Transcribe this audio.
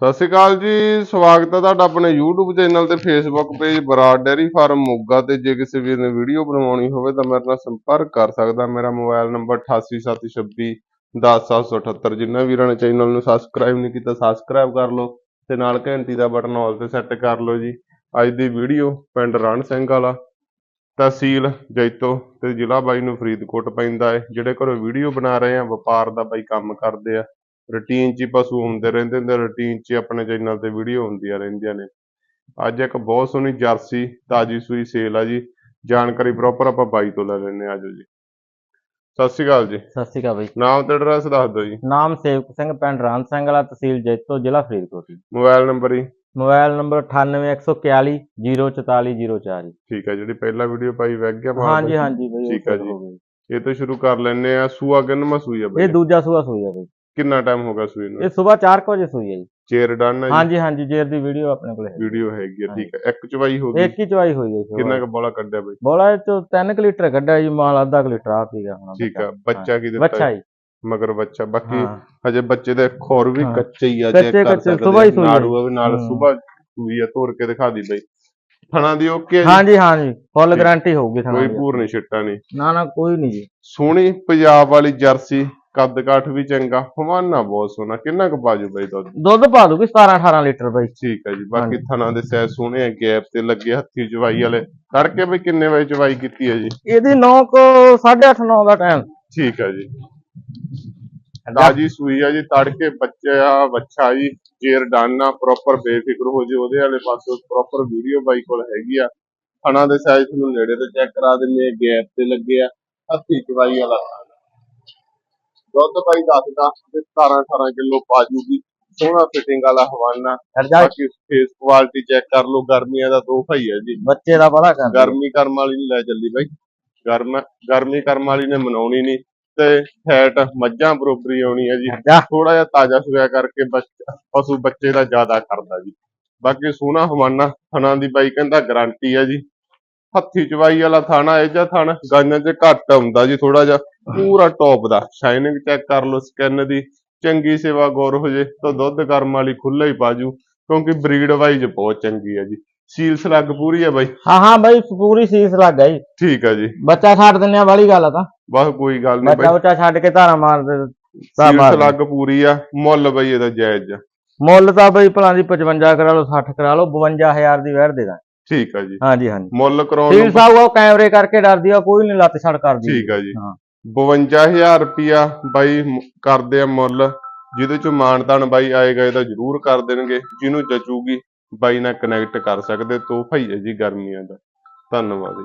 ਸਤਿ ਸ਼੍ਰੀ ਅਕਾਲ ਜੀ, ਸਵਾਗਤ ਹੈ ਤੁਹਾਡਾ ਆਪਣੇ YouTube ਚੈਨਲ ਤੇ Facebook page Brar dairy farm, Moga ਤੇ ਜੇ ਕਿਸੇ ਵੀਰ ਨੇ ਵੀਡੀਓ ਬਣਵਾਉਣੀ ਹੋਵੇ ਤਾਂ ਮੇਰੇ ਨਾਲ ਸੰਪਰਕ ਕਰ ਸਕਦਾ। ਮੇਰਾ ਮੋਬਾਈਲ ਨੰਬਰ 8876 10778 ਜਿਨ੍ਹਾਂ ਵੀਰਾਂ ਨੇ ਚੈਨਲ ਨੂੰ ਸਬਸਕ੍ਰਾਈਬ ਨਹੀਂ ਕੀਤਾ ਸਬਸਕ੍ਰਾਈਬ ਕਰ ਲਓ ਤੇ ਨਾਲ ਘੰਟੀ ਦਾ ਬਟਨ ਆਲ ਤੇ ਸੈੱਟ ਕਰ ਲਓ ਜੀ। ਅੱਜ ਦੀ ਵੀਡੀਓ ਪਿੰਡ ਰਣ ਸਿੰਘ ਵਾਲਾ, ਤਹਿਸੀਲ ਜੈਤੋ ਤੇ ਜ਼ਿਲ੍ਹਾ ਬਾਈ ਨੂੰ ਫਰੀਦਕੋਟ ਪੈਂਦਾ ਹੈ, ਜਿਹੜੇ ਘਰੋਂ ਵੀਡੀਓ ਬਣਾ ਰਹੇ ਆ, ਵਪਾਰ ਦਾ ਬਾਈ ਕੰਮ ਕਰਦੇ ਆ। ਰੂਟੀਨ 'ਚ ਹੀ ਪਸ਼ੂ ਹੁੰਦੇ ਰਹਿੰਦੇ ਨੇ ਰੂਟੀਨ 'ਚ ਆਪਣੇ ਚੈਨਲ ਤੇ ਵੀਡੀਓ ਹੁੰਦੀਆਂ ਰਹਿੰਦੀਆਂ ਨੇ। ਅੱਜ ਇੱਕ ਬਹੁਤ ਸੋਹਣੀ ਜਰਸੀ ਤਾਜੀ ਸੂਈ ਸੇਲ ਆ ਜੀ। ਜਾਣਕਾਰੀ ਪ੍ਰੋਪਰ ਆਪਾਂ ਬਾਈ ਤੋਂ ਲੈ ਆ ਆਜੋ ਜੀ। ਸਤਿ ਸ਼੍ਰੀ ਅਕਾਲ ਜੀ। ਸਤਿ ਸ਼੍ਰੀ ਅਕਾਲ ਬਾਈ ਨਾਮ ਤੇ ਐਡਰੈਸ ਦੱਸ ਦਿਓ ਜੀ। ਨਾਮ ਸੇਵਕ ਸਿੰਘ ਪਿੰਡ ਰਾਮ ਸਿੰਘ ਵਾਲਾ ਤਹਿਸੀਲ ਜੈਤੋ ਜ਼ਿਲ੍ਹਾ ਫਰੀਦਕੋਟ ਜੀ। ਮੋਬਾਈਲ ਨੰਬਰ ਹੀ ਮੋਬਾਈਲ ਨੰਬਰ 98141 04404 ਜੀ। ਠੀਕ ਹੈ ਜਿਹੜੀ ਪਹਿਲਾ ਵੀਡੀਓ ਪਾਈ ਵਗ ਗਿਆ ਹਾਂਜੀ? ਹਾਂਜੀ ਬਾਈ ਠੀਕ ਆ ਜੀ। ਹੋ ਗਈ। ਇਹ ਤੋਂ ਸ਼ੁਰੂ ਕਰ ਲੈਣੇ ਆ ਸੂਆ ਕਿੰਨਵਾਂ ਸੂਈ ਆ ਇਹ ਬਾਈ ਦੂਜਾ ਸੂਆ ਸੂਈ ਹੈ ਬਾਈ। ਕਿੰਨਾ ਟਾਈਮ ਹੋ ਗਿਆ ਸੂਈ ਨੂੰ? ਇਹ ਸਵੇਰ 4 ਵਜੇ ਸੂਈ ਹੈ ਜੀ। ਚੇਰ ਡਨ ਹੈ ਜੀ? ਹਾਂਜੀ ਹਾਂਜੀ ਜੇਰ ਦੀ ਵੀਡੀਓ ਆਪਣੇ ਕੋਲ ਹੈ ਵੀਡੀਓ ਹੈਗੀ ਆ ਠੀਕ ਹੈ। ਇੱਕ ਚਵਾਈ ਹੋ ਗਈ? ਇੱਕ ਹੀ ਚਵਾਈ ਹੋਈ ਹੈ ਕਿੰਨਾ ਕੁ ਬੋਲਾ ਕੱਢਿਆ ਬਾਈ? ਬੋਲਾ ਇਹ ਚੋਂ 3 ਲੀਟਰ ਕੱਢਿਆ ਜੀ ਮਾਲ ਅੱਧਾ ਕੁ ਲੀਟਰ ਆ ਪੀਗਾ ਹੁਣ। ਠੀਕ ਆ ਬੱਚਾ ਕੀ ਦਿੱਤਾ ਬੱਚਾ ਜੀ? ਮਗਰ ਬੱਚਾ ਬਾਕੀ ਹਾਂ। ਹਜੇ ਬੱਚੇ ਦੇ ਖੋਰ ਵੀ ਹਾਂ। ਕੱਚੇ ਹੀ ਆ ਕਰ ਕੱਚੇ, ਸੁਬਾਹ ਹੀ। ਸੂਈ। ਨਾੜੂ ਵੀ ਨਾਲ ਹੂੰ। ਸੁਬਾ ਸੂਈ ਆ ਤੋੜ ਕੇ ਦਿਖਾ ਦੀ ਬਈ। ਥਣਾ ਦੀ ਓਕੇ ਹਾਂਜੀ ਹਾਂਜੀ। ਫੁੱਲ। ਗਾਰੰਟੀ ਹੋਊਗੀ ਥਾਣਾ ਕੋਈ। ਪੂਰ ਨਹੀਂ ਛਿੱਟਾ ਨਹੀਂ। ਨਾ ਨਾ ਕੋਈ ਨਹੀਂ ਜੀ। ਸੋਹਣੀ ਪੰਜਾਬ ਵਾਲੀ ਜਰਸੀ। ਕੱਦ ਕਾਠ ਵੀ ਚੰਗਾ ਹਵਾਨਾ ਬਹੁਤ ਸੋਹਣਾ ਕਿੰਨਾ ਕੁ ਬਾਜੂ ਬਈ ਦੁੱਧ? ਦੁੱਧ ਪਾ ਦੂਗੀ 17 18 ਲੀਟਰ ਬਾਈ। ਠੀਕ ਹੈ ਜੀ ਬਾਕੀ। ਥਣਾ ਦੇ ਸੈਜ਼ ਸੋਹਣੇ ਆ ਗੈਪ ਤੇ ਲੱਗੇ ਹੱਥੀ ਚਵਾਈ ਵਾਲੇ। ਤੜਕੇ ਬਈ ਕਿੰਨੇ ਵਜੇ ਚਵਾਈ ਕੀਤੀ ਹੈ ਜੀ? ਇਹਦੀ 9 ਕੋ 8:30 9 ਦਾ ਟਾਈਮ ਠੀਕ ਹੈ ਜੀ। ਤਾਜੀ ਸੂਈ ਆ ਜੀ ਤੜਕੇ ਬੱਚਾ ਬੱਚਾ ਜੀ ਜੇਰ ਡਾਨਾ ਪ੍ਰੋਪਰ ਬੇਫਿਕਰ ਹੋ ਜੇ ਉਹਦੇ ਵਾਲੇ ਪਾਸੋਂ ਪ੍ਰੋਪਰ ਵੀਡੀਓ ਬਾਈ ਕੋਲ ਹੈਗੀ ਆ। ਥਣਾ ਦੇ ਸਾਈਜ਼ ਤੁਹਾਨੂੰ ਨੇੜੇ ਤੇ ਚੈੱਕ ਕਰਾ ਦਿੰਨੇ ਆ ਗੈਪ ਤੇ ਲੱਗੇ ਆ ਹੱਥੀ ਚਵਾਈ ਵਾਲਾ। ਦੁੱਧ ਬਾਈ ਦੱਸਦਾ ਤੇ 17 18 ਕਿਲੋ ਪਾ ਜੂਗੀ। ਸੋਹਣਾ ਫਿਟਿੰਗ ਵਾਲਾ ਹਵਾਨਾ। ਬਾਕੀ ਫੇਸ ਕੁਆਲਿਟੀ ਚੈੱਕ ਕਰ ਲਓ ਗਰਮੀਆਂ ਦਾ ਤੋਹਫਾ ਹੀ ਹੈ ਜੀ। ਬੱਚੇ ਦਾ ਬੜਾ ਕਰ ਗਰਮੀ ਕਰਮ ਵਾਲੀ ਨਹੀਂ ਲੈ ਚੱਲੀ ਬਾਈ। ਗਰਮ ਗਰਮੀ ਕਰਮ ਵਾਲੀ ਨੇ ਮਨਾਉਣੀ ਨਹੀਂ ਤੇ ਫੈਟ ਮੱਝਾਂ ਬਰੋਬਰੀ ਆਉਣੀ ਹੈ ਜੀ। ਥੋੜਾ ਜਿਹਾ ਤਾਜ਼ਾ ਸੁਆ ਕਰਕੇ ਪਸ਼ੂ ਬੱਚੇ ਦਾ ਜ਼ਿਆਦਾ ਕਰਦਾ ਜੀ। ਬਾਕੀ ਸੋਹਣਾ ਹਵਾਨਾ ਥਣਾ ਦੀ ਬਾਈ ਕਹਿੰਦਾ ਗਾਰੰਟੀ ਹੈ ਜੀ। ਹੱਥੀ ਚਵਾਈ ਵਾਲਾ ਥਾਣਾ ਇਹ ਜਿਹਾ ਥਣ ਗਾਈਆਂ 'ਚ ਘੱਟ ਹੁੰਦਾ ਜੀ ਥੋੜਾ ਜਿਹਾ ਪੂਰਾ ਟੌਪ ਦਾ। ਸ਼ਾਈਨਿੰਗ ਚੈੱਕ ਕਰ ਲਓ ਸਕਿਨ ਦੀ ਚੰਗੀ ਸੇਵਾ ਗੌਰ ਹੋ ਜੇ ਤਾਂ ਦੁੱਧ ਕਰਮ ਵਾਲੀ ਖੁੱਲਾ ਹੀ ਪਾਜੂ ਕਿਉਂਕਿ ਬਰੀਡ ਵਾਈਜ਼ ਬਹੁਤ ਚੰਗੀ ਹੈ ਜੀ। ਸੀਲ ਸਲੱਗ ਪੂਰੀ ਹੈ ਬਾਈ? ਹਾਂ ਹਾਂ ਬਾਈ ਪੂਰੀ ਸੀਸ ਲੱਗ ਗਈ ਠੀਕ ਹੈ ਜੀ। ਬੱਚਾ ਛੱਡ ਦਿੰਨੇ ਆ ਵਾਲੀ ਗੱਲ ਆ ਤਾਂ। ਬਸ ਕੋਈ ਗੱਲ ਨਹੀਂ ਬੱਚਾ ਬੱਚਾ ਛੱਡ ਕੇ ਧਾਰਾ ਮਾਰ ਦੇ ਸੀਲ। ਸਲੱਗ ਪੂਰੀ ਆ ਮੁੱਲ ਬਈ ਇਹਦਾ ਜਾਇਜ਼ ਆ। ਮੁੱਲ ਤਾਂ ਬਾਈ ਭਲਾਂ ਦੀ 55 ਕਰਾ ਲਓ 60 ਕਰਾ ਲਓ 52000 ਦੀ ਵੈਰ ਦੇ ਦਾਂ ਠੀਕ ਆ ਜੀ। ਹਾਂਜੀ ਹਾਂਜੀ। ਮੁੱਲ ਕਰਾਉਣ ਸੀਲ ਨੂੰ ਸਾਹਿਬ ਉਹ ਕੈਮਰੇ ਕਰਕੇ ਡਰਦੀ ਆ ਕੋਈ ਨਹੀਂ ਲੱਤ ਛੜ ਕਰਦੀ। ਠੀਕ ਆ ਜੀ। ਹਾਂ। 52000 ਰੁਪਿਆ ਬਾਈ ਕਰਦੇ ਆ ਮੁੱਲ। ਜਿਹਦੇ ਚ ਮਾਨਤਾਨ ਬਾਈ ਆਏਗਾ ਇਹਦਾ ਜ਼ਰੂਰ ਕਰ ਦੇਣਗੇ। ਜਿਹਨੂੰ ਜਚੂਗੀ ਬਾਈ ਨਾਲ ਕਨੈਕਟ ਕਰ ਸਕਦੇ ਤੋਹਫਾ ਹੀ ਹੈ ਜੀ ਗਰਮੀਆਂ ਦਾ। ਧੰਨਵਾਦ ਜੀ।